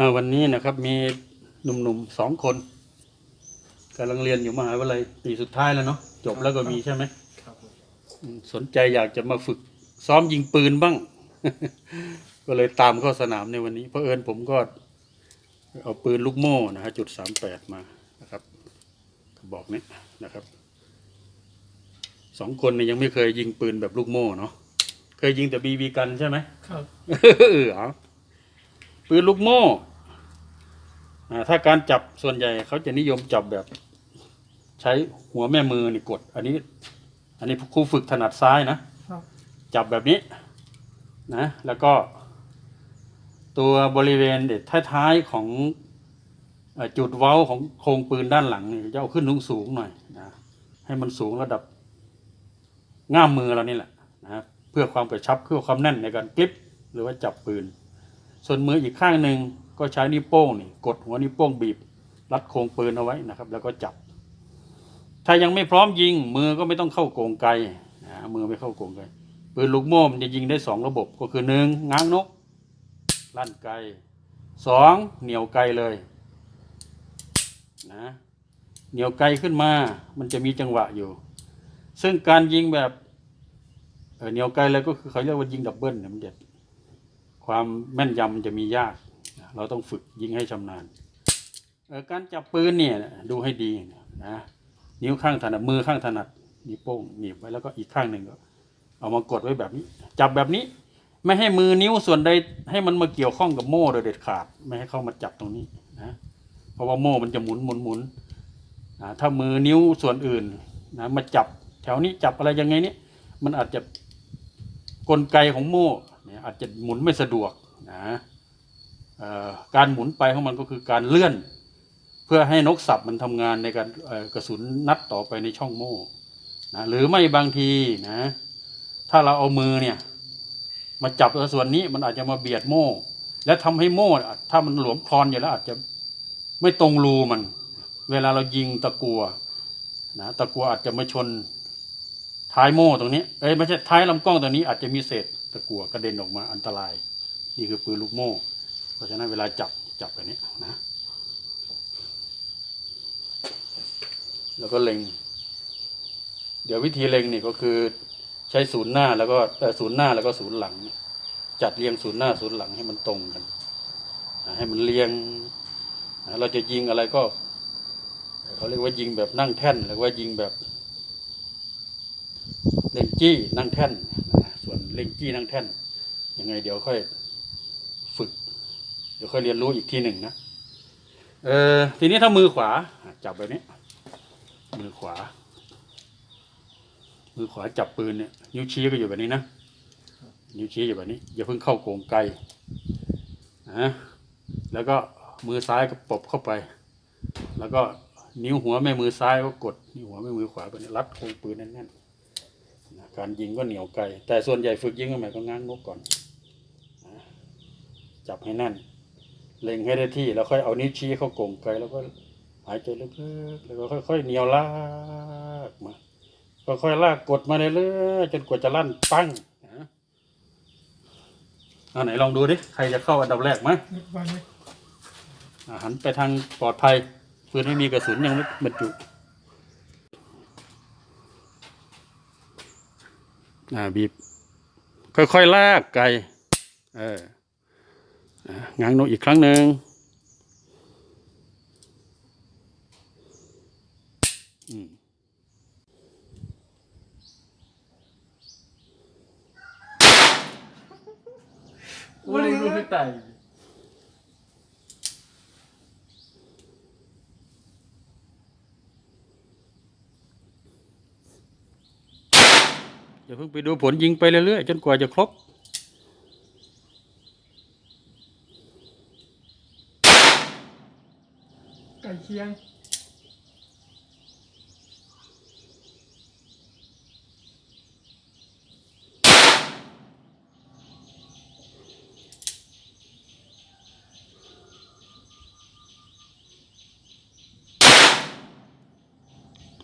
อ่าวันนี้นะครับมีหนุ่มๆสองคนกำลังเรียนอยู่มหาวิทยาลัยปีสุดท้ายแล้วเนาะจบแล้วก็มีใช่ไหมครับผมอืมสนใจอยากจะมาฝึก ซ้อมยิงปืนบ้าง ก็เลยตามเข้าสนามในวันนี้เพราะเอิญผมก็เอาปืนลูกโม่นะฮะจุดสามแปดมานะครับกระบอกนี้นะครับสองคนเนี่ยยังไม่เคยยิงปืนแบบลูกโม่เนาะเคยยิงแต่บีบีกันใช่ไหมครับเออเอาปืนลูกโม่อ่า ถ้าการจับส่วนใหญ่เขาจะนิยมจับแบบ ใช้หัวแม่มือนี่กด อันนี้ อันนี้ครูฝึกถนัดซ้ายนะครับจับแบบนี้นะ แล้วก็ ตัวบริเวณเด็ดท้ายๆของเอ่อจุดเว้าของโครงปืนด้านหลังนี่จะเอาขึ้นสูงๆหน่อยนะให้มันสูงระดับง่ามมือเรานี่แหละนะครับเพื่อความกระชับเพื่อความแน่นในการกลิปหรือว่าจับปืน ส่วนมืออีกข้างหนึ่ง ก็ใช้นิ้วโป้งนี่กดหัวนิ้วโป้งบีบ รัดโครงปืนเอาไว้นะครับ แล้วก็จับ ถ้ายังไม่พร้อมยิง มือก็ไม่ต้องเข้าโกงไกนะมือไม่เข้าโกงไกปืนลูกโม่มันจะยิงได้สองระบบก็คือหนึ่งง้างนก ลั่นไกสองเหนียวไกเลยนะเหนียวไกขึ้นมา มันจะมีจังหวะอยู่ ซึ่งการยิงแบบเเหนียวไกเลยก็คือเขาเรียกว่ายิงดับเบิลเนี่ยมันจะความแม่นยำมันจะมียาก เราต้องฝึกยิงให้ชำนาญการจับปืนเนี่ยดูให้ดีนะนิ้วข้างถนัดมือข้างถนัดนิ้วโป้งหนีบไว้แล้วก็อีกข้างหนึ่งก็ เอามากดไว้แบบนี้ จับแบบนี้ ไม่ให้มือนิ้วส่วนใดให้มันมาเกี่ยวข้องกับโม่โดยเด็ดขาด ไม่ให้เข้ามาจับตรงนี้นะเพราะว่าโม่มันจะหมุนหมุนหมุนนะถ้ามือนิ้วส่วนอื่นนะมาจับแถวนี้จับอะไรยังไงนี่มันอาจจะกลไกของโม่เนี่ยอาจจะหมุนไม่สะดวกนะ การหมุนไปของมันก็คือการเลื่อน เพื่อให้นกสับมันทำงานในการกระสุนนัดต่อไปในช่องโม่นะหรือไม่บางทีนะ ถ้าเราเอามือเนี่ย มาจับส่วนนี้มันอาจจะมาเบียดโม่ และทำให้โม่ถ้ามันหลวมคลอนอยู่แล้วอาจจะไม่ตรงรูมัน เวลาเรายิงตะกัวนะตะกัวอาจจะมาชนท้ายโม่ตรงนี้เอ้ยไม่ใช่ท้ายลำกล้องตรงนี้อาจจะมีเศษตะกัวกระเด็นออกมาอันตราย นี่คือปืนลูกโม่ เพราะฉะนั้นเวลาจับจับแบบนี้นะ แล้วก็เล็ง เดี๋ยววิธีเล็งนี่ก็คือใช้ศูนย์หน้าแล้วก็ศูนย์หน้าแล้วก็ศูนย์หลัง จัดเรียงศูนย์หน้าศูนย์หลังให้มันตรงกัน ให้มันเรียง เราจะยิงอะไรก็เขาเรียกว่ายิงแบบนั่งแท่นหรือว่ายิงแบบเล่งจี้นั่งแท่นนะส่วนเล่งจี้นั่งแท่นยังไงเดี๋ยวค่อยฝึก เดี๋ยวค่อยเรียนรู้อีกทีหนึ่งนะ เออทีนี้ถ้ามือขวาจับแบบนี้ มือขวา มือขวาจับปืนเนี่ยนิ้วชี้ก็อยู่แบบนี้นะนิ้วชี้อยู่แบบนี้ อย่าเพิ่งเข้าโกงไกลนะแล้วก็มือซ้ายก็ปบเข้าไป แล้วก็นิ้วหัวแม่มือซ้ายก็กดนิ้วหัวแม่มือขวาไปรัดโคงปืนแน่นๆนะการยิงก็เหนียวไกล แต่ส่วนใหญ่ฝึกยิงก็หมายก็ง้างนกก่อนนะจับให้แน่น เล็งให้ได้ที่แล้วค่อยเอานิ้วชี้เข้ากงไกลแล้วก็หายใจลึกๆแล้วก็ค่อยๆเหนียวลากมาค่อยๆลากกดมาเรื่อยๆจนกว่าจะลั่นปั้งนะเอาไหนลองดูดิใครจะเข้าอันดับแรกไหมหันไปทางปลอดภัยปืนไม่มีกระสุนยังไม่บรรจุอ่าบีบ ค่อยๆลากไกลเออ ง้างนกอีกครั้งหนึ่งอืมโอ้ยรู้ไม่ตายอย่าเพิ่งไปดูผลยิงไปเรื่อยๆ จนกว่าจะครบ เคียง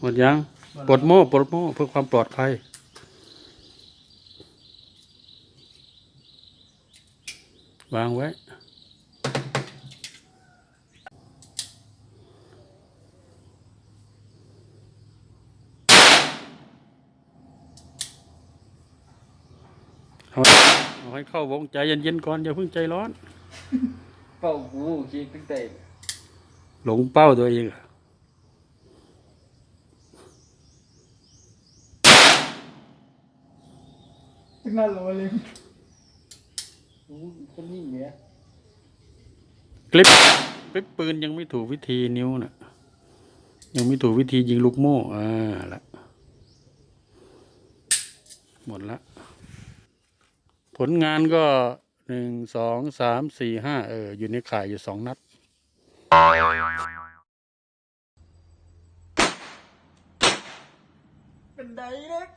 หมดยังปลดโม่ปลดโม่เพื่อความปลอดภัยวางไว้ ให้เข้าวงใจเย็นๆก่อนอย่าเพิ่งใจร้อน เป่าหูคิดตั้งแต่หลงเป้าตัวเองอะตั้งนานรอเลยโอ้คนนี้เนี่ยคลิปคลิปปืนยังไม่ถูกวิธีนิ้วน่ะ ยังไม่ถูกวิธียิงลูกโม่อ่าละหมดละ ผลงานก็หนึ่งสองสามสี่ห้าเออ อยู่ในข่ายอยู่สองนัด เป็นไดเล็ก